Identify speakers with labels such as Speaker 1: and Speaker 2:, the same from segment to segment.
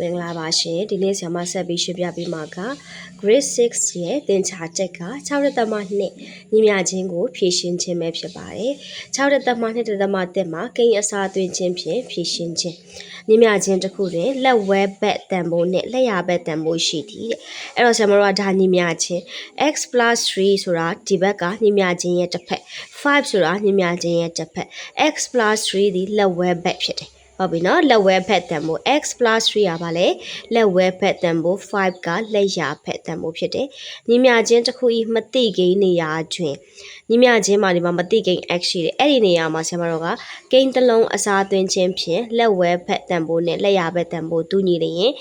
Speaker 1: မင်္ဂလာပါရှင်ဒီနေ့ဆရာမဆက်ပြီးရှင်းပြပေးမှာက grade 6ရဲ့သင်္ချာချက်က6ရက်သမ2ညီမြချင်းကိုဖြည့်ရှင်းခြင်းပဲဖြစ်ပါတယ်6ရက်သမ2တက်သမ1မှာကိန်းအစာသွင်းခြင်းဖြင့်ဖြည့်ရှင်းခြင်းညီမြချင်းတစ်ခုတွင်လက်ဝဲဘက်တန်ဖိုးနဲ့လက်ရဘက်တန်ဖိုးရှိသည်တဲ့အဲ့တော့ဆရာမတို့ကဒါညီမြချင်း x 3ဆိုတာဒီဘက်ကညီမြချင်းရဲ့တစ်ဖက်5ဆိုတာညီမြချင်းရဲ့တစ်ဖက် x 3ဒီလက်ဝဲဘက်ဖြစ်တယ် ဟုတ်ပြီနော်လက်ဝဲဖက်တန်ဖို့ x 3ရပါလေလက်ဝဲဖက်တန်ဖို့5ကလက်ရဖက်တန်ဖို့ဖြစ်တယ်ညီမြချင်းတစ်ခုဤမတိကိန်းနေရာတွင် ညီမြချင်းမှာဒီမှာမတိကိန်း x ရှိတယ်အဲ့ဒီနေရာမှာဆရာမတော်ကကိန်းတစ်လုံးအစားသွင်းခြင်းဖြင့်လက်ဝဲဖက်တန်ဖို့နဲ့လက်ရဖက်တန်ဖို့တူညီလျင်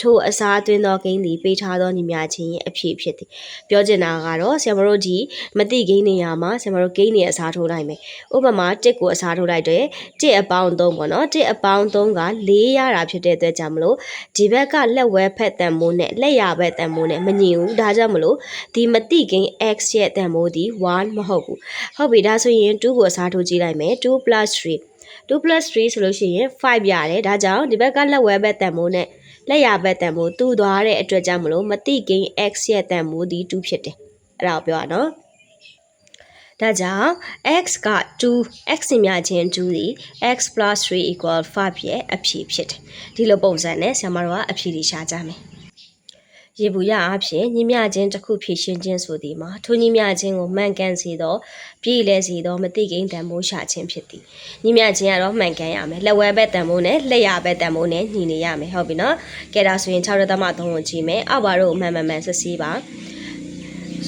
Speaker 1: ထိုအစားသွင်းသောကိန်းသည်ပေးထားသောညီမြချင်းရဲ့အဖြစ်ဖြစ်သည်ပြောချင်တာကတော့ဆရာမတို့ဒီမတိကိန်းနေရာမှာဆရာမတို့ကိန်းနေအစားထိုးလိုက်မယ်ဥပမာ1ကိုအစားထိုးလိုက်တယ်1အပေါင်း3ပေါ့နော်1အပေါင်း3က4ရတာဖြစ်တဲ့အတွက်ကြောင့်မလို့ဒီဘက်ကလက်ဝဲဖက်တန်မိုးနဲ့လက်ရဘက်တန်မိုးနဲ့မညီဘူးဒါကြောင့်မလို့ဒီမတိကိန်း x ရဲ့တန်မိုးဒီ1မဟုတ်ဘူးဟုတ်ပြီဒါဆိုရင်2ကိုအစားထိုးကြည့်လိုက်မယ်2 3 2 3ဆိုလို့ရှိရင်5ရတယ်ဒါကြောင့်ဒီဘက်ကလက်ဝဲဘက်တန်မိုးနဲ့လက်ရဘက်တန်မိုးတူသွားတဲ့အတွက်ကြောင့်မလို့မတိကိန်း x ရဲ့တန်မိုးဒီ2ဖြစ်တယ်အဲ့ဒါကိုပြောရအောင်နော်ဒါကြောင့် x က2 x စင်မြချင်း2သည် x 3 equal 5ရဲ့အဖြေဖြစ်တယ်ဒီလိုပုံစံနဲ့ဆရာမတို့ကအဖြေတွေရှာကြမယ် ရေဘူးရအဖြစ်ညီမျှချင်းတစ်ခုဖြည့်ရှင်းခြင်းဆိုသည်မှာထိုညီမျှချင်းကိုမှန်ကန်စေသောပြည်လဲစေသောမတိကိန်းတန်မိုးရှာခြင်းဖြစ်သည်ညီမျှချင်းကတော့မှန်ကန်ရမယ်လက်ဝဲဘက်တန်မိုးနဲ့လက်ရဘက်တန်မိုးနဲ့ညီနေရမယ်ဟုတ်ပြီနော်ကဲဒါဆိုရင်6ရက်သမ3ကိုကြည့်မယ်အောက်ပါတော့မှန်မှန်မှန်စစ်စီးပါ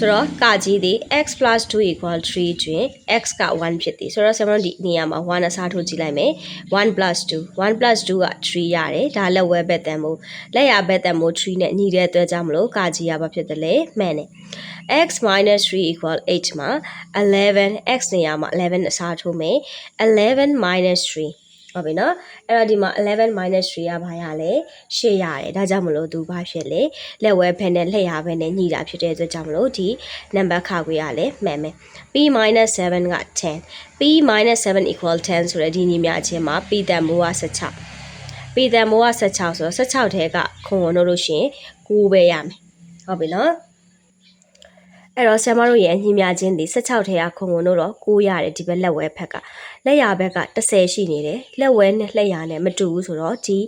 Speaker 1: ဆိုတော့ကကြီးသည် x 2 equal 3တွင် x က1ဖြစ်သည်ဆိုတော့ဆရာမတို့ဒီနေရာမှာ1အစားထိုးကြည့်လိုက်မယ်1 2 1 2က3ရတယ်ဒါလက်ဝဲဘက်တန်မို့လက်ရဘက်တန်မို့3နဲ့ညီတဲ့အတွက်ကြောင့်မလို့ကကြီးရပါဖြစ်တယ်လေမှန်တယ် x 3 equal 8မှာ11 x နေရာမှာ11အစားထိုးမယ်11 3 ဟုတ်ပြီနော်အဲ့တော့ဒီမှာ11 3ရပါရလဲ8ရတယ်ဒါကြောင့်မလို့သူဘာဖြစ်လဲလက်ဝဲဖက်နဲ့လက်ရဖက်နဲ့ညီတာဖြစ်တဲ့အတွက်ကြောင့်မလို့ဒီနံပါတ်ခါခွေရလဲမှန်မယ် p 7က10 p 7 equal 10ဆိုတဲ့ဒီညီမျှခြင်းမှာ p တန်မိုးက16 p တန်မိုးက16ဆိုတော့16ထဲကခုံဝင်လို့ရှိရင်9ပဲရမယ်ဟုတ်ပြီနော်အဲ့တော့ဆရာမတို့ရဲ့အညီမြချင်းဒီ16ထဲကခုံခုံတို့တော့9ရတယ်ဒီဘက်လက်ဝဲဖက်က လက်ရဘက်က30ရှိနေတယ်လက်ဝဲနဲ့လက်ရနဲ့မတူဘူးဆိုတော့ဒီ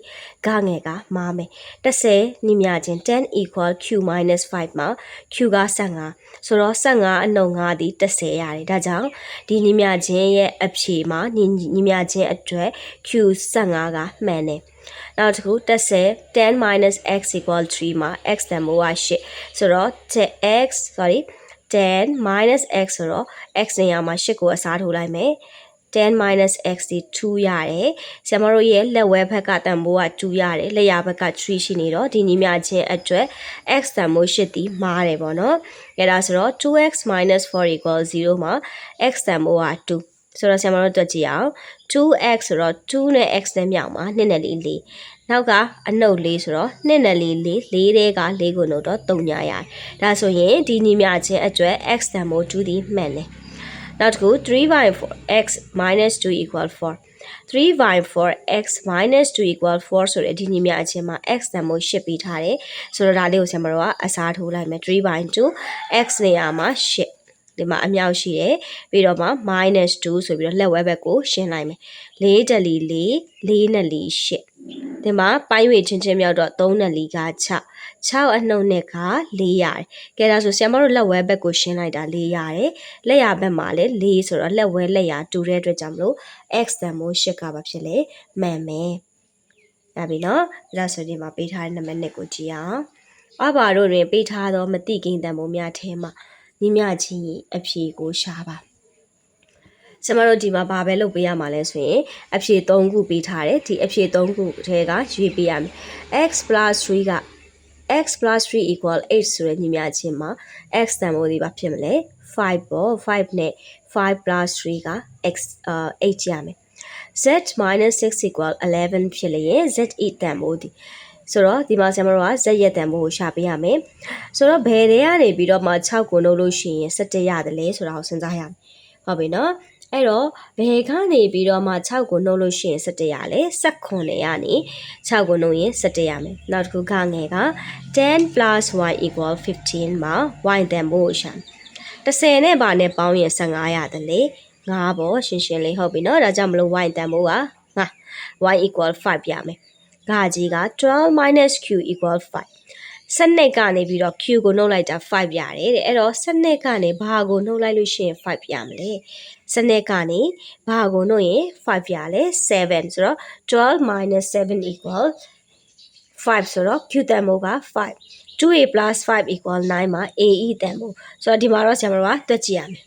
Speaker 1: ဂငယ်ကမားမယ်30ညီမြချင်း10 equal q 5မှာ q က15ဆိုတော့15အနှုတ်5ဒီ30ရတယ်ဒါကြောင့်ဒီညီမြချင်းရဲ့အဖြေမှာညီညီမြချင်းအတွက် q 15ကမှန်တယ်နောက်တစ်ခု30 10 x equal 3မှာ x တန်ဖိုးက8ဆိုတော့ x sorry 10 minus x ဆိုတော့ x နေရာမှာ8ကိုအစားထိုးလိုက်မယ် 10 minus x ဒီ2ရတယ်ဆရာမတို့ရဲ့လက်ဝဲဘက်ကတန်ဖိုးက2ရတယ်လက်ရဘက်က3ရှိနေတော့ဒီညီမျှချင်းအတွက် x တန်ဖိုး8ဒီမားတယ်ပေါ့နော်အဲဒါဆိုတော့ 2x 4 equal 0မှာ x တန်ဖိုးက2ဆိုတော့ဆရာမတို့တွက်ကြည့်အောင် 2x ဆိုတော့2နဲ့ x နဲ့မြောက်မှာ2နဲ့4 4နောက်ကအနှုတ်လေးဆိုတော့2နဲ့4 4 4တဲ့က4ကိုနှုတ်တော့3ညာရတယ်ဒါဆိုရင်ဒီညီမျှချင်းအတွက် x တန်ဖိုး2ဒီမှန်တယ် နောက်တစ်ခု3 by 4 x minus 2 equal 4 3 by 4 x minus 2 equal 4ဆိုတဲ့ဒီညီမျှအချင်းမှာ x တန်ဖိုး8ပေးထားတယ်ဆိုတော့ဒါလေးကိုဆရာမတို့ကအစားထိုးလိုက်မယ်3 by 2 x နေရာမှာ8ဒီမှာအမြောက်ရှိတယ်ပြီးတော့မှ minus 2ဆိုပြီးတော့လက်ဝဲဘက်ကိုရှင်းလိုက်မယ်4တလီ4 4နဲ့လီ8ဒီမှာပိုင်းဝေချင်းချင်းမြောက်တော့3နဲ့လီက6 6အနှုတ်နဲ့က4ရတယ်ကဲဒါဆိုဆရာမတို့လက်ဝဲဘက်ကိုရှင်းလိုက်တာ4ရတယ်လက်ရဘက်မှာလည်း4ဆိုတော့လက်ဝဲလက်ရတူတဲ့အတွက်ကြောင့်မလို့ x တန်မိုး8ကပါဖြစ်လေမှန်မယ်ဒါပြီနော်ဒါဆိုဒီမှာပေးထားတဲ့နံပါတ်1ကိုကြည့်အောင်အဘာတို့တွင်ပေးထားသောမတိကိန်းတန်မိုးများထဲမှာညီမျှချင်းအဖြေကိုရှာပါကျမတို့ဒီမှာဘာပဲလုပ်ပေးရမှာလဲဆိုရင်အဖြေ3ခုပေးထားတယ်ဒီအဖြေ3ခုထဲကရွေးပေးရမယ် x 3က x 3 equal 8ဆိုတဲ့ညီမျှချင်းမှာ x တန်ဖိုးဒီပါဖြစ်မလဲ5ပေါ့5နဲ့5 3က x 8ရမယ် z 6 equal 11ဖြစ်လျင် z 8တန်ဖိုးဒီဆိုတော့ဒီမှာဆရာမတို့ကဇက်ရက်တန်ဖို့ကိုရှာပေးရမယ်ဆိုတော့ဘယ်တွေကနေပြီးတော့မှ6ကိုနှုတ်လို့ရှိရင်17ရတယ်လဲဆိုတာကိုစဉ်းစားရမယ်ဟုတ်ပြီနော် အဲ့တော့ဘယ်ကနေပြီးတော့မှ6ကိုနှုတ်လို့ရှိရင်17ရလဲ19ကနေ6ကိုနှုတ်ရင်17ရမယ်နောက်တစ်ခုကငယ်က10 plus y equal 15မှာ y တန်ဖို့ရှာ10နဲ့ပါနဲ့ပေါင်းရင်15ရတယ်လေ9ပေါ့ရှင်းရှင်းလေးဟုတ်ပြီနော်ဒါကြောင့်မလို့ y တန်ဖို့က5 y equal 5ရမယ်ကကြီးက12 minus q equal 5 စနစ်ကနေပြီးတော့ Q ကိုနှုတ်လိုက်တာ5ရတယ်တဲ့အဲ့တော့စနစ်ကနေဘာကိုနှုတ်လိုက်လို့ရှိရင်5ရမလဲစနစ်ကနေဘာကိုနှုတ်ရင်5ရလဲ7ဆိုတော့12 7 equal 5ဆိုတော့ Q တန်မိုးက5 2a 5 equal 9မှာ ae တန်မိုးဆိုတော့ဒီမှာတော့ဆရာမတို့ကတွက်ကြည့်ရမယ်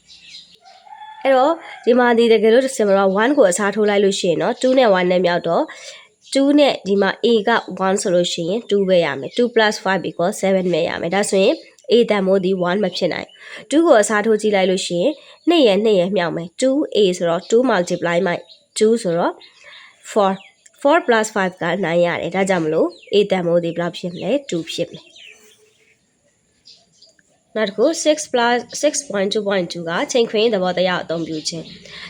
Speaker 1: အဲ့တော့ဒီမှာဒီတကယ်လို့ဆရာမတို့က1ကိုအစားထိုးလိုက်လို့ရှိရင်တော့2နဲ့1နဲ့မြောက်တော့ 2နဲ့ဒီမှာ a က1ဆိုလို့ရှိရင်2ပဲရမယ်2 5 equal 7ပဲရမယ်ဒါဆိုရင် a တန်မိုးဒီ1မဖြစ်နိုင်2ကိုအစားထိုးကြည့်လိုက်လို့ရှိရင်2ရဲ့2ရဲ့မြောက်မယ် 2a ဆိုတော့2 multiply မှ2ဆိုတော့4 4 plus 5က9ရတယ်ဒါကြောင့်မလို့ a တန်မိုးဒီဘယ်လောက်ဖြစ်မလဲ2ဖြစ်မယ် နောက်တစ်ခု6 plus 6.2.2ကချိန်ခွင်သဘောတရားအသုံးပြုခြင်း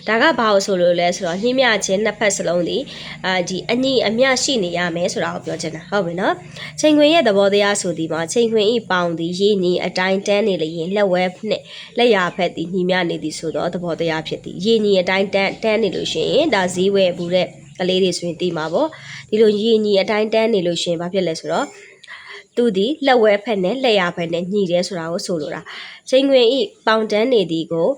Speaker 1: ဒါကဘာလို့ဆိုလို့လဲဆိုတော့နှိမ့်မြခြင်းနှစ်ဖက်စလုံးဒီအာဒီအညီအမျှရှိနေရမယ်ဆိုတာကိုပြောချင်တာဟုတ်ပြီနော်ချိန်ခွင်ရဲ့သဘောတရားဆိုဒီမှာချိန်ခွင်ဤပေါင်ဒီရေးနီအတိုင်းတန်းနေလျင်လက်ဝဲနဲ့လက်ရဖက်ဒီနှိမ့်မြနေသည်ဆိုတော့သဘောတရားဖြစ်သည်ရေးနီအတိုင်းတန်းတန်းနေလို့ရှိရင်ဒါဈေးဝယ်ဘူးတဲ့ကလေးတွေဆိုရင်သိမှာပေါ့ဒီလိုရေးညီအတိုင်းတန်းနေလို့ရှိရင်ဘာဖြစ်လဲဆိုတော့ သူဒီလက်ဝဲဖက်နဲ့လက်ရဖက်နဲ့ညှိတယ်ဆိုတာကိုဆိုလိုတာချိန်ခွင်ဤပေါင်တန်းနေသည်ကို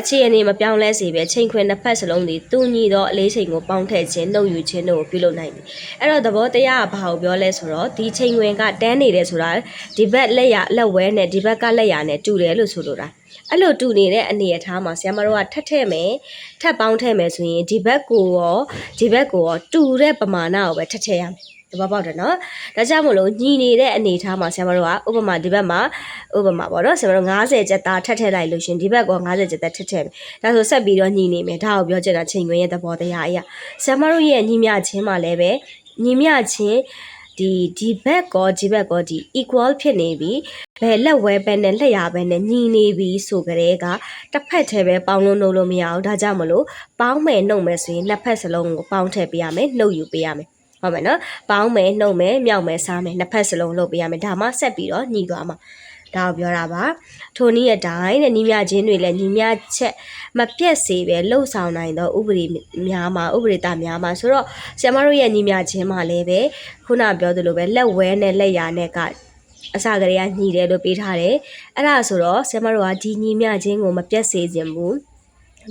Speaker 1: အခြေအနေမပြောင်းလဲစေပဲချိန်ခွင်တစ်ဖက်စလုံးဒီသူညီသောအလေးချိန်ကိုပေါင်းထည့်ခြင်းနှုတ်ယူခြင်းတို့ကိုပြုလုပ်နိုင်ပြီအဲ့တော့သဘောတရားကဘာကိုပြောလဲဆိုတော့ဒီချိန်ခွင်ကတန်းနေတယ်ဆိုတာဒီဘက်လက်ရလက်ဝဲနဲ့ဒီဘက်ကလက်ရနဲ့တူတယ်လို့ဆိုလိုတာအဲ့လိုတူနေတဲ့အနေအထားမှာဆရာမတို့ကထပ်ထည့်မယ်ထပ်ပေါင်းထည့်မယ်ဆိုရင်ဒီဘက်ကိုရောဒီဘက်ကိုရောတူတဲ့ပမာဏကိုပဲထပ်ထည့်ရမယ်တဘောပေါက်တယ်နော်ဒါကြောင့်မလို့ညီနေတဲ့အနေအထားမှာဆရာမတို့ကဥပမာဒီဘက်မှာဥပမာပေါ့နော်ဆရာမတို့90ကျက်သားထပ်ထည့်လိုက်လို့ရှင်ဒီဘက်က90ကျက်သားထပ်ထည့်မယ်ဒါဆိုဆက်ပြီးတော့ညီနေမယ်ဒါကိုပြောချင်တာချိန်ခွင်ရဲ့သဘောတရားအရာဆရာမတို့ရဲ့ညီမျှချင်းမှာလည်းပဲညီမျှချင်းဒီဒီဘက်ကောဒီဘက်ကောဒီ equal ဖြစ်နေပြီဘယ်လက်ဝဲပဲနဲ့လက်ရပဲနဲ့ညီနေပြီဆိုကြတဲ့ကတစ်ဖက်တည်းပဲပေါင်းလို့နှုတ်လို့မရအောင်ဒါကြောင့်မလို့ပေါင်းမယ်နှုတ်မယ်ဆိုရင်နှစ်ဖက်စလုံးကိုပေါင်းထည့်ပေးရမယ်နှုတ်ယူပေးရမယ် ဟုတ်မယ်နော်ပေါင်းမယ်နှုတ်မယ်မြောက်မယ်စားမယ်နှစ်ဖက်စလုံးလုပ်ပေးရမယ်ဒါမှဆက်ပြီးတော့ညီသွားမှာဒါကိုပြောတာပါထိုနည်းအတိုင်းနဲ့ညီမြချင်းတွေလည်းညီမြချက်မပြတ်စေပဲလှုပ်ဆောင်နိုင်သောဥပဒေများမှာဥပဒေသားများမှာဆိုတော့ဆရာမတို့ရဲ့ညီမြချင်းမှာလည်းပဲခုနပြောသလိုပဲလက်ဝဲနဲ့လက်ရာနဲ့ကအစကတည်းကညီတယ်လို့ပေးထားတယ်အဲ့ဒါဆိုတော့ဆရာမတို့ကဒီညီမြချင်းကိုမပြတ်စေခြင်းဘူး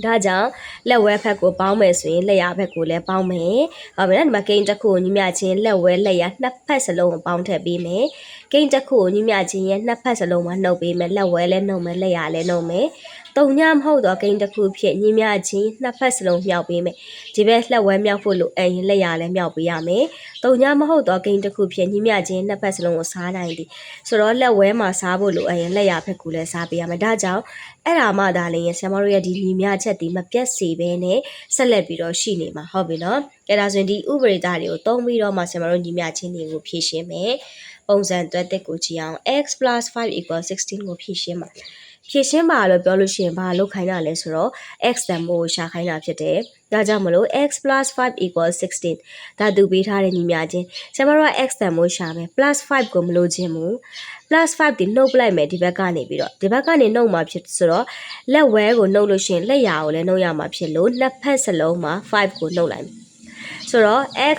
Speaker 1: ဒါကြောင့်လက်ဝဲဖက်ကိုပေါင်းမယ်ဆိုရင်လက်ရဖက်ကိုလည်းပေါင်းမယ်။ဟုတ်ပြီနော်ဒီမှာဂိမ်းတစ်ခုကိုညီမချင်းလက်ဝဲလက်ရနှစ်ဖက်စလုံးကိုပေါင်းထည့်ပေးမယ်။ဂိမ်းတစ်ခုကိုညီမချင်းရဲ့နှစ်ဖက်စလုံးမှာနှုတ်ပေးမယ်လက်ဝဲလည်းနှုတ်မယ်လက်ရလည်းနှုတ်မယ်။ တုံညမဟုတ်တော့ဂိမ်းတစ်ခုဖြစ်ညီမချင်းနှစ်ဖက်စလုံးမြောက်ပေးမယ်။ဒီဘက်လက်ဝဲမြောက်ဖို့လိုအရင်လက်ရလည်းမြောက်ပေးရမယ်။တုံညမဟုတ်တော့ဂိမ်းတစ်ခုဖြစ်ညီမချင်းနှစ်ဖက်စလုံးကိုစားနိုင်သည်။ဆိုတော့လက်ဝဲမှာစားဖို့လိုအရင်လက်ရဖက်ကိုလည်းစားပေးရမယ်။ဒါကြောင့်အဲ့ဒါမှဒါလည်းဆရာမတို့ရဲ့ဒီညီမချက်ဒီမပြတ်စေဘဲနဲ့ဆက်လက်ပြီးတော့ရှိနေမှာဟုတ်ပြီနော်။အဲ့ဒါဆိုရင်ဒီဥပဒေသားတွေကိုသုံးပြီးတော့မှဆရာမတို့ညီမချင်းတွေကိုဖြည့်ရှင်းမယ်။ပုံစံတွက်တက်ကိုကြည့်အောင် x 5 16ကိုဖြည့်ရှင်းပါ ဖြည့်ရှင်းပါလို့ပြောလို့ရှိရင်ဘာလုပ်ခိုင်းတာလဲဆိုတော့ x တန်ဖိုးကိုရှာခိုင်းတာဖြစ်တယ်။ဒါကြောင့်မလို့ x 5 16ဒါသူပေးထားတဲ့ညီမချင်းဆရာမတို့က x တန်ဖိုးရှာမယ် +5 ကိုမလို့ခြင်းဘူး +5 ဒီနှုတ်ပလိုက်မယ်ဒီဘက်ကနေပြီးတော့ဒီဘက်ကနေနှုတ်မှာဖြစ်ဆိုတော့လက်ဝဲကိုနှုတ်လို့ရှိရင်လက်ရာကိုလည်းနှုတ်ရမှာဖြစ်လို့နှစ်ဖက်စလုံးမှာ5ကိုနှုတ်လိုက်မယ် ဆိုတော့ x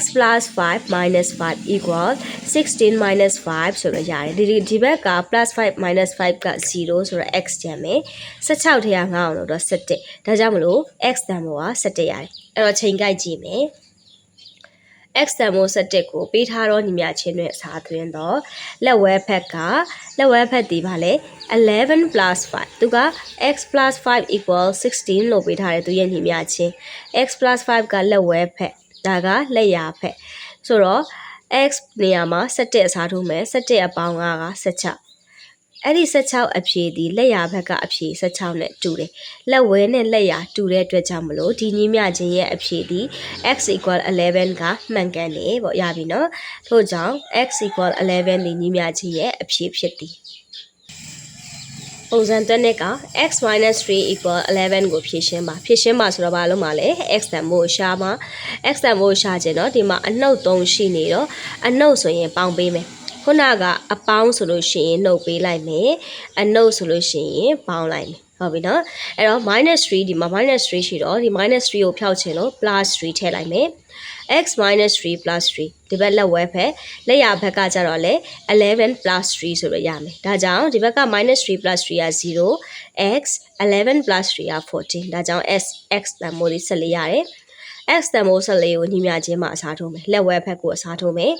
Speaker 1: 5 5 equal 16 5ဆိုတော့ရတယ်ဒီဒီဘက်က +5 5က0ဆိုတော့ x ကျန်မယ်16ထဲက9အောင်လို့တော့17ဒါကြောင့်မလို့ x တန်ဖို့က17ရတယ်အဲ့တော့ချိန်ကြိုက်ကြည့်မယ် x တန်ဖိုး17ကိုပေးထားတော့ညီမချင်းတွေအစားသွင်းတော့လက်ဝဲဖက်ကလက်ဝဲဖက်ဒီပါလေ11 5သူက x 5 equal 16လို့ပေးထားတယ်သူရဲ့ညီမချင်း x 5ကလက်ဝဲဖက် ဒါကလက်ရာဖက်ဆိုတော့ x နေရာမှာ17အစားထိုးမယ်17အပေါင်း9က16အဲ့ဒီ16အဖြေဒီလက်ရာဘက်ကအဖြေ16နဲ့တူတယ်။လက်ဝဲနဲ့လက်ရာတူတဲ့အတွက်ကြောင့်မလို့ဒီညီမျှချင်းရဲ့အဖြေဒီ x = 11ကမှန်ကန်တယ်ပေါ့ရပြီနော်။ထို့ကြောင့် x = 11ဒီညီမျှချင်းရဲ့အဖြေဖြစ်သည်။ ပုံစံတွက်နဲ့က x 3 equal 11ကိုဖြည့်ရှင်းပါဖြည့်ရှင်းပါဆိုတော့ဘာလို့မလဲ x တန်မို့ရှာမှာ x တန်မို့ရှာခြင်းတော့ဒီမှာအနှုတ်3ရှိနေတော့အနှုတ်ဆိုရင်ပေါင်းပေးမယ်ခုနကအပေါင်းဆိုလို့ရှိရင်နှုတ်ပေးလိုက်မယ်အနှုတ်ဆိုလို့ရှိရင်ပေါင်းလိုက်မယ်ဟုတ်ပြီနော်အဲ့တော့ -3 ဒီမှာ -3 ရှိတော့ဒီ -3 ကိုဖျောက်ချင်လို့ +3 ထည့်လိုက်မယ် x 3 plus 3ဒီဘက်လက်ဝဲဖက်လက်ရဘက်ကကျတော့လေ11 plus 3ဆိုရရမယ်ဒါကြောင့်ဒီဘက်က -3 plus 3က0 x 11 plus 3က14ဒါကြောင့် s x တန်မိုးလေး14ရတယ် x တန်မိုး14ကိုညီမျှခြင်းမှာအစားထိုးမယ်လက်ဝဲဖက်ကိုအစားထိုးမယ်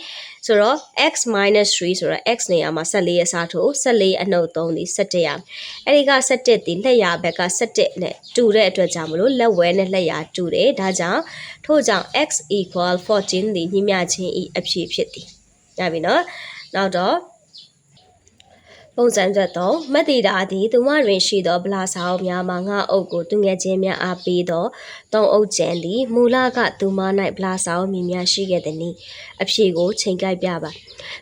Speaker 1: ဆိုတော့ x 3ဆိုတော့ x နေရာမှာ14အစားထိုး14အနှုတ်3ဒီ17ရမယ်အဲ့ဒီက17ဒီလက်ရဘက်က17နဲ့တူတဲ့အတွက်ကြောင့်မလို့လက်ဝဲနဲ့လက်ရတူတယ်ဒါကြောင့်ထို့ကြောင့် x equal 14ဒီညီမျှခြင်းဤအဖြစ်ဖြစ်သည်ရပြီနော်နောက်တော့ ပုံစံသက်တော့မတ်တီတာသည်သူမတွင်ရှိသောဗလာစာအုပ်များမှာငါအုပ်ကိုသူငယ်ချင်းများအားပေးသောသုံးအုပ်ကျန်သည်မူလကသူမ၌ဗလာစာအုပ်မြများရှိခဲ့သည်။အဖြေကိုချိန်ကိုက်ပြပါ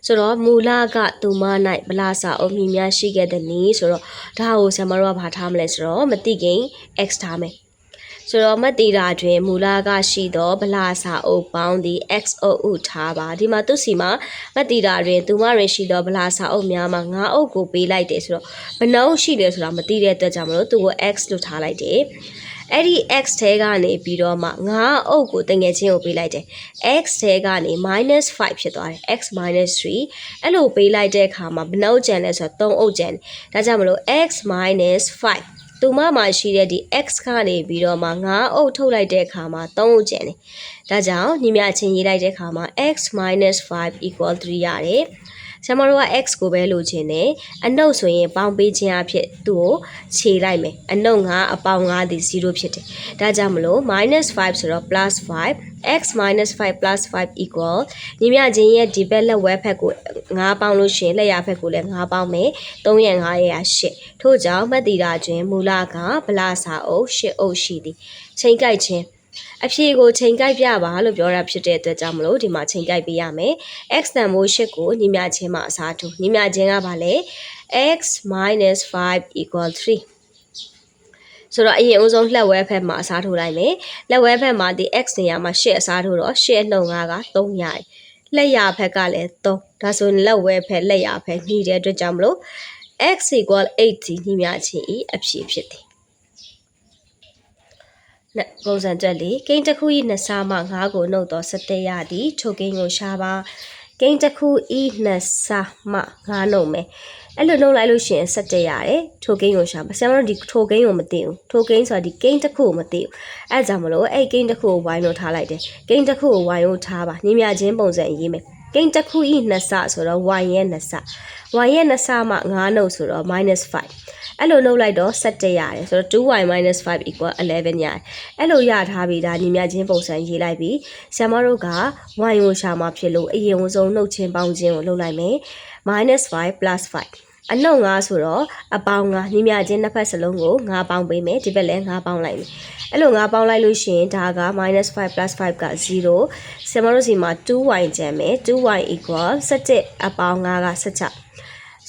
Speaker 1: ဆိုတော့မူလကသူမ၌ဗလာစာအုပ်မြများရှိခဲ့သည်ဆိုတော့ဒါကိုဆရာမတို့ကဘာထားမလဲဆိုတော့မတိခင် x ထားမယ် ဆိုတော့မတိတာတွင်မူလကရှိသောဗလာစာအုပ်ပေါင်းသည် x အုပ်ဥထားပါဒီမှာသူစီမှာမတိတာတွင်သူမတွင်ရှိသောဗလာစာအုပ်များမှာငါးအုပ်ကိုပေးလိုက်တယ်ဆိုတော့ဘယ်နှအုပ်ရှိလဲဆိုတာမသိတဲ့အတွက်ကြောင့်မလို့သူကို x လို့ထားလိုက်တယ်အဲ့ဒီ x ထဲကနေပြီးတော့မှငါးအုပ်ကိုတငယ်ချင်းကိုပေးလိုက်တယ် x ထဲကနေ -5 ဖြစ်သွားတယ် x - 3 အဲ့လိုပေးလိုက်တဲ့အခါမှာဘယ်နှအုပ်ကျန်လဲဆိုတော့3အုပ်ကျန်တယ်ဒါကြောင့်မလို့ x - 5 သူမမှာရှိတဲ့ဒီ x ကနေပြီးတော့မှ9အုပ်ထုတ်လိုက်တဲ့အခါမှာ3အုပ်ကျန်တယ်။ဒါကြောင့်ညီမချင်းရေးလိုက်တဲ့အခါမှာ x 5 3ရတယ်။ ဆရာမတို့က x ကိုပဲလိုချင်တယ်။အနှုတ်ဆိုရင်ပေါင်းပေးခြင်းအဖြစ်သူ့ကိုခြေလိုက်မယ်။အနှုတ်9အပေါင်း9ဒီ0ဖြစ်တယ်။ဒါကြောင့်မလို့ -5 ဆိုတော့ +5 x - 5 plus 5 equal ညီမချင်းရဲ့ဒီဘက်လက်ဝဲဖက်ကို9ပေါင်းလို့ရှိရင်လက်ရဖက်ကိုလည်း9ပေါင်းမယ်3ရ9ရ8ထို့ကြောင့်မှတ်တည်တာတွင်မူလကဗလာစာအုပ်8အုပ်ရှိသည်ချိန်ကြိုက်ခြင်း အဖြေကိုချိန်ကြိုက်ပြပါလို့ပြောတာဖြစ်တဲ့အတွက်ကြောင့်မလို့ဒီမှာချိန်ကြိုက်ပေးရမယ် x တန်ဖိုး8ကိုညီမချင်းမှာအစားထိုးညီမချင်းကဘာလဲ x - 5 equal 3ဆိုတော့အရင်ဦးဆုံးလက်ဝဲဖက်မှာအစားထိုးလိုက်မယ်လက်ဝဲဖက်မှာဒီ x နေရာမှာ8အစားထိုးတော့8အနှုတ်5က3ရတယ်လက်ရဖက်ကလည်း3ဒါဆိုရင်လက်ဝဲဖက်လက်ရဖက်ညှိတဲ့အတွက်ကြောင့်မလို့ x equal 8ဒီညှိမြချင်းဤအဖြစ်ဖြစ်သည် ပုံစံကြက်လေးကိန်းတစ်ခု၏နှစ်ဆမှငါးကိုနှုတ်သောစတဲ့ရသည်ထိုကိန်းကိုရှားပါကိန်းတစ်ခုဤနှစ်ဆမှငါးနှုတ်မယ်အဲ့လိုနှုတ်လိုက်လို့ရှိရင်စတဲ့ရတယ်ထိုကိန်းကိုရှာပါဆရာမတို့ဒီထိုကိန်းကိုမသိဘူးထိုကိန်းဆိုတာဒီကိန်းတစ်ခုကိုမသိဘူးအဲ့ကြောင့်မလို့အဲ့ကိန်းတစ်ခုကိုဝိုင်းလို့ထားလိုက်တယ်ကိန်းတစ်ခုကိုဝိုင်းလို့ထားပါညမြချင်းပုံစံရေးမယ်ကိန်းတစ်ခုဤနှစ်ဆဆိုတော့ y ရဲ့နှစ်ဆ y ရဲ့နှစ်ဆမှ9နှုတ်ဆိုတော့ -5 အဲ့လိုနှုတ်လိုက်တော့17ရတယ်ဆိုတော့ 2y 5 equal 11ရတယ်အဲ့လိုရထားပြီဒါညီမချင်းပုံစံရေးလိုက်ပြီဆရာမတို့က y ကိုရှာမှာဖြစ်လို့အရင်ဆုံးနှုတ်ချင်းပေါင်းချင်းကိုလုပ်လိုက်မယ် -5 5အနှုတ်9ဆိုတော့အပေါင်း9ညီမချင်းနှစ်ဖက်စလုံးကို9ပေါင်းပေးမယ်ဒီဘက်လည်း9ပေါင်းလိုက်မယ်အဲ့လို9ပေါင်းလိုက်လို့ရှိရင်ဒါက -5 5က0ဆရာမတို့စီမှာ 2y ကျန်မယ် 2y equal 17အပေါင်း9က16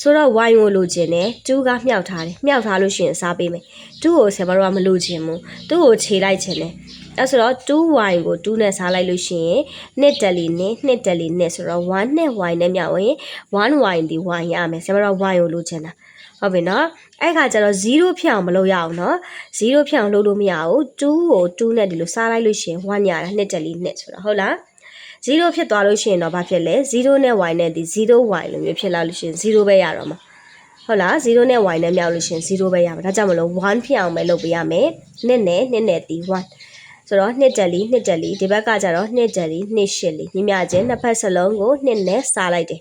Speaker 1: ဆိုတော့ y ကိုလိုချင်တယ်2ကမြှောက်ထားတယ်မြှောက်ထားလို့ရှိရင်စားပေးမယ်2ကိုဆရာမတို့ကမလိုချင်ဘူး2ကိုခြေလိုက်ချင်တယ်အဲဆိုတော့ 2y ကို2နဲ့စားလိုက်လို့ရှိရင်2တယ်လီနဲ့2တယ်လီနဲ့ဆိုတော့1နဲ့ y နဲ့မြောက်ရင် 1y ဒီ y ရမယ်ဆရာမတို့ y ကိုလိုချင်တာဟုတ်ပြီနော်အဲ့ခါကျတော့0ဖြစ်အောင်မလုပ်ရအောင်နော်0ဖြစ်အောင်လုပ်လို့မရဘူး2ကို2နဲ့ဒီလိုစားလိုက်လို့ရှိရင်1ရတာ2တယ်လီနဲ့ဆိုတော့ဟုတ်လား 0ဖြစ်သွားလို့ရှိရင်တော့ဘာဖြစ်လဲ0နဲ့ y နဲ့ဒီ 0y လိုမျိုးဖြစ်လာလို့ရှိရင်0ပဲရတော့မှာဟုတ်လား0နဲ့ y နဲ့မြောက်လို့ရှိရင်0ပဲရမှာဒါကြောင့်မလို့1ဖြစ်အောင်ပဲလုပ်ပေးရမယ်2နဲ့2နဲ့ဒီ1ဆိုတော့2တက်လီ2တက်လီဒီဘက်ကကျတော့2တက်လီ2ရှစ်လီညီမချင်းနှစ်ဖက်စလုံးကို2နဲ့စားလိုက်တယ်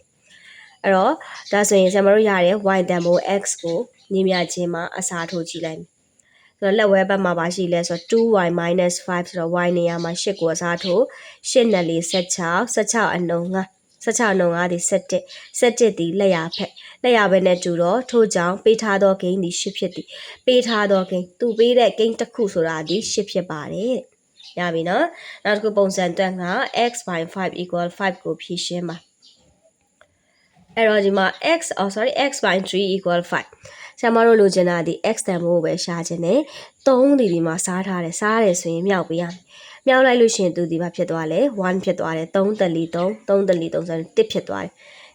Speaker 1: အဲ့တော့ဒါဆိုရင်ဆရာမတို့ရတဲ့ y တန်ဖိုး x ကိုညီမချင်းမှာအစားထိုးကြည့်လိုက် ဆိုတော့လက်ဝဲဘက်မှာပါရှိလဲဆိုတော့ 2y 5ဆိုတော့ y နေရာမှာ8ကိုအစားထိုး8နဲ့4 16 16အနှုံငါ16အနှုံငါဒီ17 17ဒီလက်ရဖက်လက်ရဘက်နဲ့တူတော့ထို့ကြောင့်ပေးထားသောဂိမ်းဒီ8ဖြစ်သည်ပေးထားသောဂိမ်းသူပေးတဲ့ဂိမ်းတစ်ခုဆိုတာဒီ8ဖြစ်ပါတယ်ရပြီနော်နောက်တစ်ခုပုံစံတွက်က x 5 equal 5ကိုဖြည့်ရှင်းပါအဲ့တော့ဒီမှာ x oh sorry x 3 equal 5 ဆရာမတို့လိုချင်တာဒီ x တန်ဖိုးကိုပဲရှာခြင်းနဲ့3ဒီဒီမှာစားထားတယ်စားရတယ်ဆိုရင်မြောက်ပေးရမယ်မြောက်လိုက်လို့ရှိရင်သူဒီမှာဖြစ်သွားလဲ1ဖြစ်သွားတယ်3တလီ3 3တလီ3ဆိုတော့1ဖြစ်သွားတယ်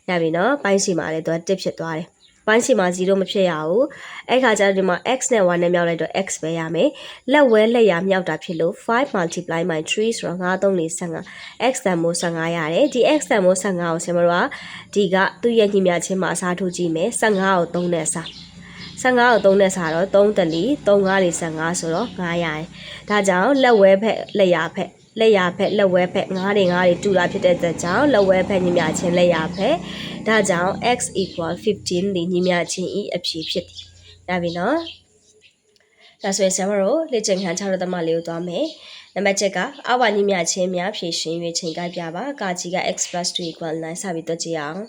Speaker 1: ရပြီနော်ပိုင်းစီမှာလည်းသူက1ဖြစ်သွားတယ်ပိုင်းစီမှာ0မဖြစ်ရဘူးအဲ့ခါကျတော့ဒီမှာ x နဲ့ y နဲ့မြောက်လိုက်တော့ x ပဲရမယ်လက်ဝဲလက်ရမြောက်တာဖြစ်လို့5 multiply by 3ဆိုတော့9 3 4 15 x တန်မိုး15ရတယ်ဒီ x တန်မိုး15ကိုဆင်မတို့ကဒီကသူ့ရဲ့ညီမြချင်းမှာအစားထိုးကြည့်မယ်15ကို3နဲ့စား 15ကို3နဲ့စားတော့3တလီ3 5လေး15ဆိုတော့9ရတယ်ဒါကြောင့်လက်ဝဲဖက်လက်ရဖက်လက်ရဖက်လက်ဝဲဖက်9တွေ9တွေတူတာဖြစ်တဲ့အတွက်ကြောင့်လက်ဝဲဖက်ညီမြချင်းလက်ရဖက်ဒါကြောင့် x equal 15ဒီညီမြချင်းဤအဖြေဖြစ်တယ်ရပြီနော်ဒါဆိုရင်ဆရာမတို့လေ့ကျင့်ခန်း6ရသမလေးကိုသွားမယ်နံပါတ်ချက်ကအာဝညီမြချင်းများဖြည့်ရှင်၍ချိန်ကိုက်ပြပါကာကြီးက x 2 equal 9စပြီးတော့ကြည့်အောင်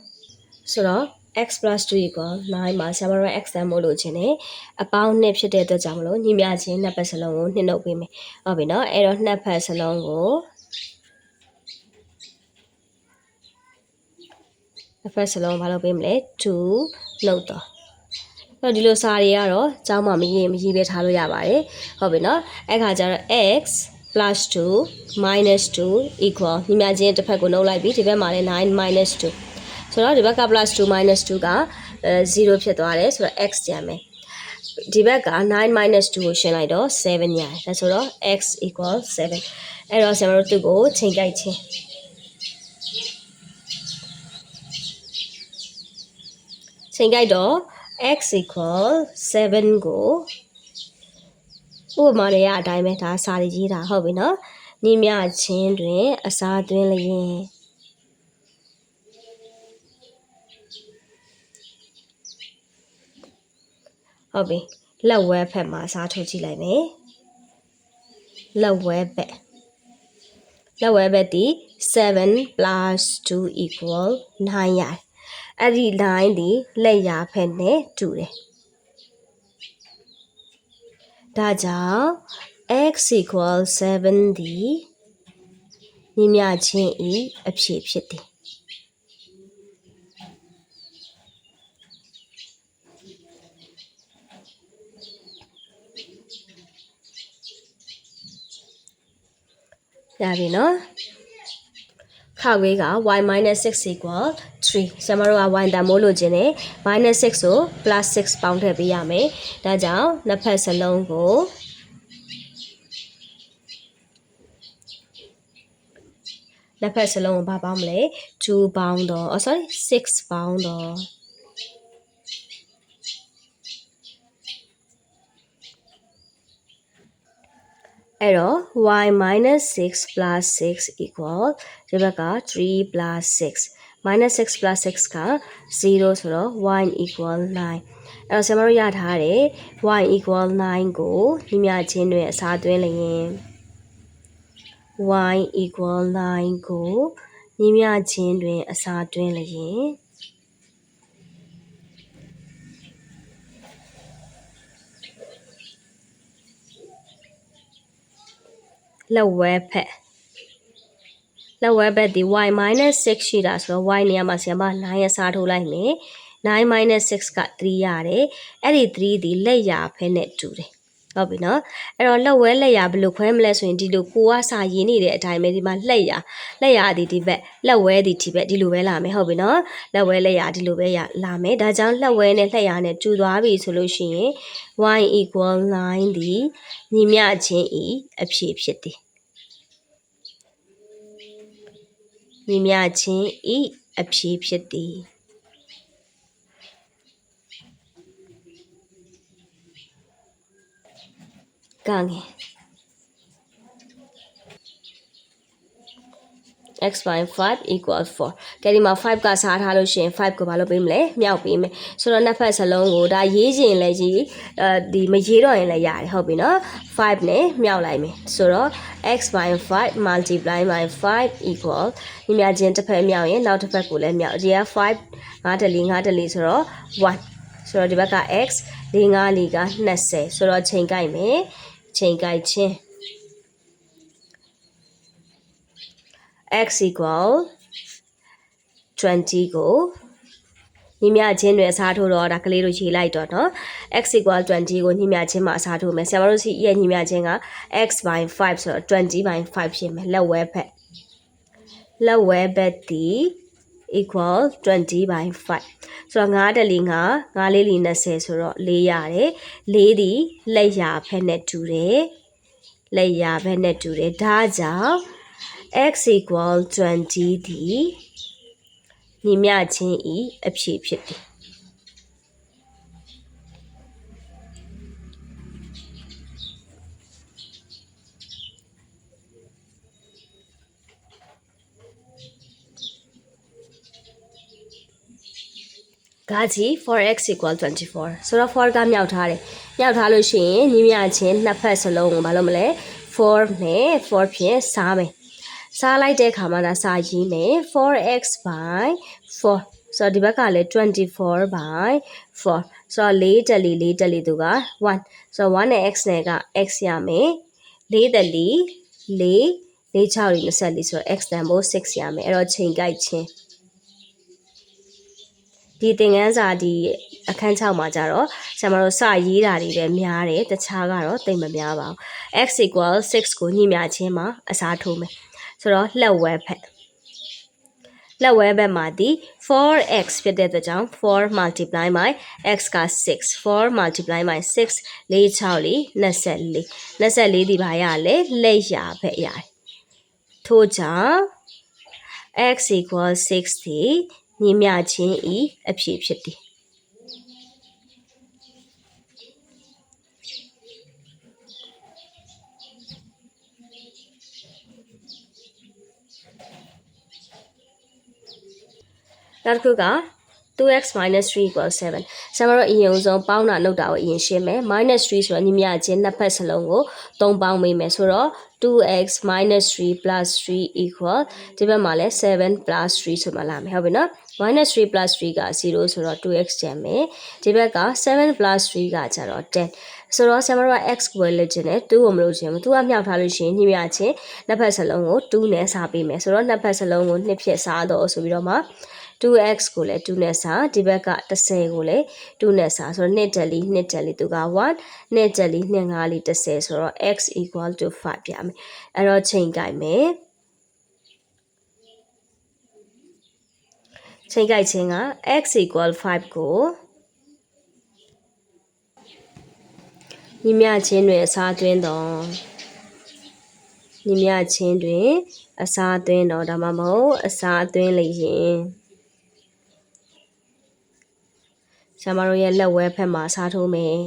Speaker 1: ဆိုတော့ x 2 equal 9မှာဆရာမတို့ x တန်မို့လို့ခြင်းနဲ့အပေါင်းနှစ်ဖြစ်တဲ့အတွက်ကြောင့်မလို့ညီမြချင်းနှစ်ပတ်စလုံးကိုနှစ်နှုတ်ပေးမယ်ဟုတ်ပြီနော်အဲ့တော့နှစ်ဖက်စလုံးကိုနှစ်ဖက်စလုံးဘာလုပ်ပေးမလဲ2နှုတ်တော့တော့ဒီလိုစာတွေကတော့ကျောင်းမှာမရေးမရေးပဲထားလို့ရပါတယ်ဟုတ်ပြီနော်အဲ့ခါကျတော့ x plus 2 minus 2 equal ညီမချင်းတစ်ဖက်ကိုနှုတ်လိုက်ပြီဒီဘက်မှာလည်း9 minus 2 ဆိုတော့ဒီဘက်က plus 2 minus 2ကအဲ0ဖြစ်သွားတယ်ဆိုတော့ x ကျန်မယ်ဒီဘက်က9 minus 2ကိုရှင်းလိုက်တော့7ရတယ်ဒါဆိုတော့ x equal 7အဲ့တော့ဆရာမတို့သူ့ကိုချိန်ကြိုက်ချင်းချိန်ကြိုက်တော့ x equal 7ကိုဥပမာတွေအတိုင်းပဲဒါစာရေးတာဟုတ်ပြီနော်ညီမြချင်းတွင် အစာသွင်းလျင် ဟုတ်ပြီလက်ဝဲဖက်မှာအစားထုတ်ကြည့်လိုက်မယ်လက်ဝဲဘက်လက်ဝဲဘက်ဒီ7 plus 2 equal 9ရတယ်အဲ့ဒီ line ဒီလက်ရာဖက်နဲ့တူတယ်ဒါကြောင့် x equal 7ဒီညီမျှချင်းဤအဖြေဖြစ်သည် ရပြီနော်ခါဝေးက y 6 equal 3ဆရာမတို့က y တန်မိုးလို့ခြင်းနဲ့ -6 ကို +6 ပေါင်းထည့်ပေးရမယ်။ဒါကြောင့်နှစ်ဖက်စလုံးကိုနှစ်ဖက်စလုံးကိုဘာပေါင်းမလဲ2ပေါင်းတော့ oh sorry 6ပေါင်းတော့ အဲ့တော့ y - 6 plus 6 equal ဒီဘက်က3 plus 6 minus 6 plus 6က0ဆိုတော့ y equal 9အဲ့တော့ဆရာမတို့ရထားတယ် y equal 9ကိုညီမျှချင်းတွေအစားသွင်းလျင် y equal 9ကိုညီမျှချင်းတွင် အစားသွင်းလျင် လက်ဝဲဖက်လက်ဝဲဘက်ဒီ y 6ရှိတာဆိုတော့ y နေရာမှာဆရာမ9ရစားထိုးလိုက်မယ်9 6က3ရတယ်အဲ့ဒီ3ဒီလက်ရာဖဲနဲ့တူတယ် ဟုတ်ပြီနော်အဲ့တော့လက်ဝဲလက်ရာဘယ်လိုခွဲမလဲဆိုရင်ဒီလိုကိုကစာရင်းနေတဲ့အတိုင်းပဲဒီမှာလက်ရာလက်ရာဒီဒီဘက်လက်ဝဲဒီဒီဘက်ဒီလိုပဲလာမယ်ဟုတ်ပြီနော်လက်ဝဲလက်ရာဒီလိုပဲရလာမယ်ဒါကြောင့်လက်ဝဲနဲ့လက်ရာနဲ့တူသွားပြီဆိုလို့ရှိရင် y equal 9ဒီညီမျှချင်းဤအဖြေဖြစ်သည်ညီမျှချင်းဤအဖြေဖြစ်သည် ကငယ် x by 5 equal 4ကဲဒီမှာ5ကစားထားလို့ရှိရင်5ကိုဘာလုပ်ပေးမလဲမြောက်ပေးမယ်ဆိုတော့နှစ်ဖက်စလုံးကိုဒါရေးခြင်းလည်းရေးအဲဒီမရေးတော့ရင်လည်းရတယ်ဟုတ်ပြီနော်5နဲ့မြောက်လိုက်မယ်ဆိုတော့ x by 5 multiply by 5 equal ညီမချင်းတစ်ဖက်မြောက်ရင်နောက်တစ်ဖက်ကိုလည်းမြောက်ဒီက5 5တလီ5တလီဆိုတော့1ဆိုတော့ဒီဘက်က x ၄5လီက20ဆိုတော့ချိန်ကိုက်မယ် ချိန်ကိုက်ချင်း x equal 20ကိုညီမချင်းတွေအစားထိုးတော့ဒါကလေးတို့ရေးလိုက်တော့เนาะ x equal 20ကိုညီမျှခြင်းမှာအစားထိုးမယ်ဆရာမတို့စီရဲ့ညီမျှခြင်းက x by 5ဆိုတော့20 by 5ဖြစ်မယ်လက်ဝဲဖက်လက်ဝဲဘက်ဒီ equal 20 by 5ဆိုတော့9တက်လီ9 9လေးလီ20ဆိုတော့4ရတယ်4ဒီလက်ရဖက်နဲ့တူတယ်လက်ရဖက်နဲ့တူတယ်ဒါကြောင့် x equal 20ဒီညီမျှခြင်းဤအဖြေဖြစ်တယ် ကကြီး 4x equal 24ဆိုတော့4ကမြောက်ထားတယ်မြောက်ထားလို့ရှိရင်ညီမျှချင်းနှစ်ဖက်စလုံးကိုမလုပ်မလဲ4နဲ့4ဖြင့်စားမယ်စားလိုက်တဲ့အခါမှာဒါစာရေးမယ် 4x by 4ဆိုတော့ဒီဘက်ကလည်း24 by 4ဆိုတော့4တက်လီ4တက်လီသူက1ဆိုတော့1နဲ့ x နဲ့က x ရမယ်4တက်လီ4 4 6ရီ24ဆိုတော့ x တန်ဖို့6ရမယ်အဲ့တော့ချိန်ကြိုက်ချင်း ဒီသင်ခန်းစာဒီအခန်း6မှာကြတော့ဆရာမတို့စရေးတာတွေပဲများတယ်တခြားကတော့တိတ်မများပါဘူး x equal 6ကိုညှိမျှခြင်းမှာအစားထိုးမယ်ဆိုတော့လှက်ဝဲဖက်လက်ဝဲဘက်မှာဒီ 4x ဖြစ်တဲ့အတွက်ကြောင့်4 multiply by x က6 4 multiply by 6 4 6လေး24 24ဒီပါရလဲလက်ရဘက်ရတယ်ထို့ကြောင့် x equal 6ဒီ ညီမျှခြင်းဤအဖြစ်ဖြစ်သည်နောက်တစ်ခုက 2x 3 equal 7ဆရာမတို့အရင်ဆုံးပေါင်းတာနှုတ်တာကိုအရင်ရှင်းမယ် -3 ဆိုတော့ညီမျှချင်းနှစ်ဖက်စလုံးကို3ပေါင်းမိမယ်ဆိုတော့ 2x 3 plus 3 equal ဒီဘက်မှာလည်း7 plus 3ဆိုမှလာမယ်ဟုတ်ပြီနော် -3 plus 3က0ဆိုတော့ 2x ကျန်မယ်ဒီဘက်က7 plus 3ကကျတော့10ဆိုတော့ဆရာမတို့က x ကိုလေ့ကျင့်တယ်2ကိုမလို့ခြင်းဘူး2ကမြောက်ထားလို့ရှိရင်ညီမျှချင်းနှစ်ဖက်စလုံးကို2နဲ့စားပေးမယ်ဆိုတော့နှစ်ဖက်စလုံးကိုနှစ်ဖြစ်စားတော့ဆိုပြီးတော့မှ 2x ကိုလည်း2နဲ့စားဒီဘက်က10ကိုလည်း2နဲ့စားဆိုတော့2တက်လီ2တက်လီသူက1 2တက်လီ2 5လီ10ဆိုတော့ x equal to 5ပြမယ်အဲ့တော့ချိန်ကြိုက်မယ် ချိန်ကြိုက်ခြင်းက x equal 5ကိုညီမျှချင်းတွင်အစားသွင်းတော့ညီမျှချင်းတွင်အစားသွင်းတော့ဒါမှမဟုတ်အစားသွင်းလို့ရင်ဆရာမတို့ရဲ့လက်ဝဲဖက်မှာစားထိုးမယ်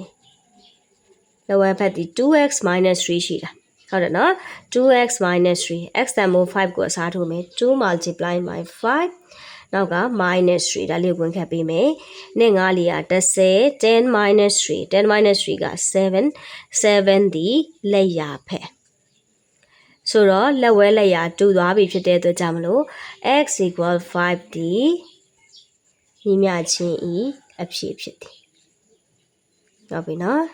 Speaker 1: လက်ဝဲဖက်ဒီ 2x 3ရှိတာဟုတ်တယ်နော် 2x 3 x တန်မိုး5ကိုအစားထိုးမယ်2 multiply by 5 နောက်က minus 3ဒါလေးဝင်ခတ်ပေးမယ်။နဲ့9လေးက30 10 minus 3 10 minus 3က7 7ဒီလက်ရဖက်ဆိုတော့လက်ဝဲလက်ရတူသွားပြီဖြစ်တဲ့အတွက်ကြောင့်မလို့ x 5ဒီညီမျှချင်းဤအဖြစ်ဖြစ်သည်ဟုတ်ပြီနော်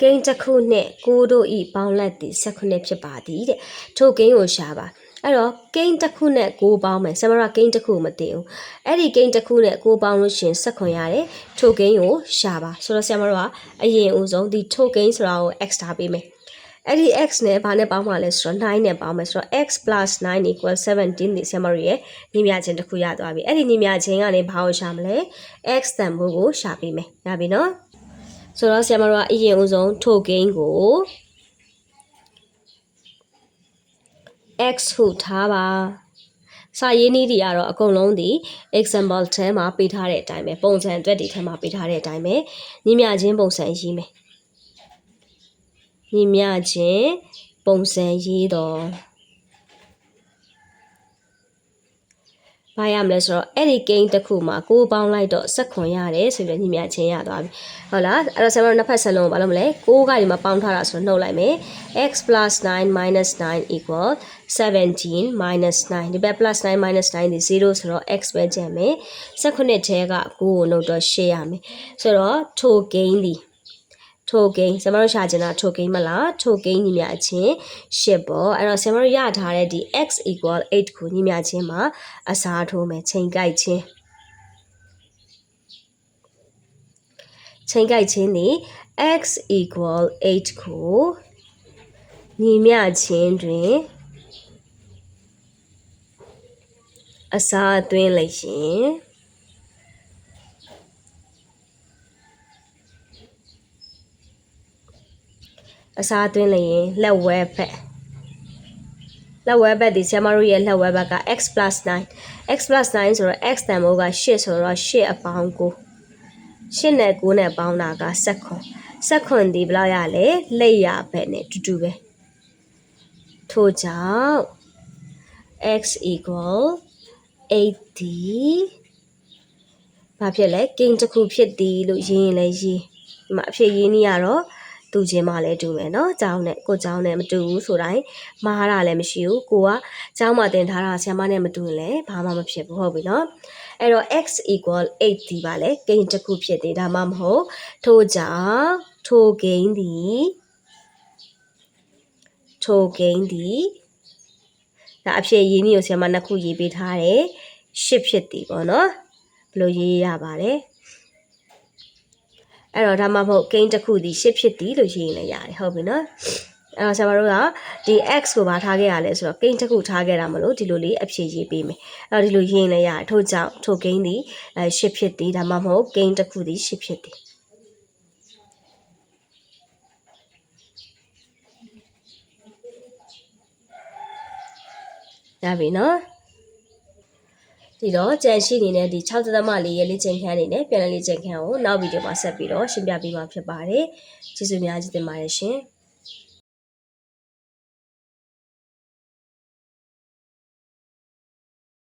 Speaker 1: ကိန်းတစ်ခုနဲ့ကိုတို့ဤပေါင်းလက်သည်16ဖြစ်ပါသည်တဲ့ထိုကိန်းကိုရှာပါအဲ့တော့ကိန်းတစ်ခုနဲ့ကိုပေါင်းမယ်ဆမရကိန်းတစ်ခုမသိဘူးအဲ့ဒီကိန်းတစ်ခုနဲ့ကိုပေါင်းလို့ရှင်ဆက်ခွန်ရတယ်ထိုကိန်းကိုရှာပါဆိုတော့ဆမရကအရင်ဦးဆုံးဒီထိုကိန်းဆိုတာကို x ထားပေးမယ်အဲ့ဒီ x နဲ့ဘာနဲ့ပေါင်းမှာလဲဆိုတော့9နဲ့ပေါင်းမယ်ဆိုတော့ x 9 equal 17ဒီဆမရရဲ့ညီမျှခြင်းတစ်ခုရသွားပြီအဲ့ဒီညီမျှခြင်းကနေဘာကိုရှာမလဲ x တန်ဖိုးကိုရှာပေးမယ်ရပြီနော် ဆိုတော့ဆရာမတို့ကအရင်ဦးဆုံးထိုကိန်းကို x ဟုထားပါစာရေးနည်းတွေကတော့အကုန်လုံးဒီ example ထဲမှာပေးထားတဲ့အတိုင်းပဲပုံစံအတွက်ဒီထဲမှာပေးထားတဲ့အတိုင်းပဲညီမျှချင်းပုံစံရေးမယ်ညီမျှချင်းပုံစံရေးတော့ ဘာရမလဲဆိုတော့အဲ့ဒီကိန်းတစ်ခုမှာကိုပေါင်းလိုက်တော့ဆက်ခွန်ရတယ်ဆိုပြီးညီမချင်းရသွားပြီဟုတ်လားအဲ့တော့ဆရာမတို့နှစ်ဖက်ဆက်လုံးဘာလို့မလဲကိုကဒီမှာပေါင်းထားတာဆိုတော့နှုတ်လိုက်မယ် x 9 9 equal 17 9ဒီဘက် plus 9 minus 9ဒီ0ဆိုတော့ x ပဲကျန်မယ်18ထဲက9ကိုနှုတ်တော့ရှေ့ရမယ်ဆိုတော့ထိုကိန်းဒီ ထိုကိန်းဆရာမတို့ရှာချင်တာထိုကိန်းမလားထိုကိန်းညီမျှခြင်း8ပေါ့အဲ့တော့ဆရာမတို့ရထားတဲ့ဒီ x equal 8ကိုညီမျှခြင်းမှာအစားထိုးမယ်ချိန်ကြိုက်ခြင်းချိန်ကြိုက်ခြင်းนี่ x equal 8ကိုညီမျှခြင်းတွင်အစားသွင်းလိုက်ရှင် အစားသွင်းလိုက်ရင်လက်ဝဲဘက်လက်ဝဲဘက်ဒီဆရာမတို့ရဲ့လက်ဝဲဘက်က x 9 x 9ဆိုတော့ x တန်ဖိုးက8ဆိုတော့8အပေါင်း9 8နဲ့9နဲ့ပေါင်းတာက7ခွန်7ခွန်ဒီဘယ်လောက်ရလဲလက်ရဘက်နဲ့တူတူပဲထို့ကြောင့် x equal 8ဒီဘာဖြစ်လဲကိန်းတစ်ခုဖြစ်သည်လို့ရင်းရင်လည်းရေးဒီမှာအဖြစ်ရင်းနေရတော့ တူချင်းမှလည်းတူမယ်နော်အကြောင်းနဲ့ကိုအကြောင်းနဲ့မတူဘူးဆိုတိုင်းမားတာလည်းမရှိဘူးကိုကအကြောင်းမှတင်ထားတာဆရာမနဲ့မတူရင်လည်းဘာမှမဖြစ်ဘူးဟုတ်ပြီနော်အဲ့တော့ x equal 8ဒီပါလေဂိမ်းတစ်ခုဖြစ်တယ်ဒါမှမဟုတ်ထို့ကြောင့်ထိုဂိမ်းဒီထိုဂိမ်းဒီဒါအဖြစ်ရေးနည်းကိုဆရာမနှစ်ခုရေးပေးထားတယ်ရှစ်ဖြစ်တယ်ပေါ့နော်ဘယ်လိုရေးရပါလဲ အဲ့တော့ဒါမှမဟုတ်ကိန်းတစ်ခုသည်ရှစ်ဖြစ်သည်လို့ရေးရင်လည်းရတယ်ဟုတ်ပြီနော်အဲ့တော့ဆရာမတို့ကဒီ x ကိုပါထားခဲ့ရလဲဆိုတော့ကိန်းတစ်ခုထားခဲ့တာမလို့ဒီလိုလေးအဖြေရေးပေးမယ်အဲ့တော့ဒီလိုရေးရင်လည်းရတယ်ထို့ကြောင့်ထိုကိန်းသည်အဲရှစ်ဖြစ်သည်ဒါမှမဟုတ်ကိန်းတစ်ခုသည်ရှစ်ဖြစ်သည်ရပြီနော် ဒီတော့ကြံရှိနေတဲ့ဒီ6သမလေးရဲ့လေ့ကျင့်ခန်းအနေနဲ့ပြန်လည်လေ့ကျင့်ခန်းကိုနောက်ဗီဒီယိုမှာဆက်ပြီးတော့ရှင်းပြပေးမှာဖြစ်ပါတယ်ကျေးဇူးများကြီးတင်ပါတယ်ရှင်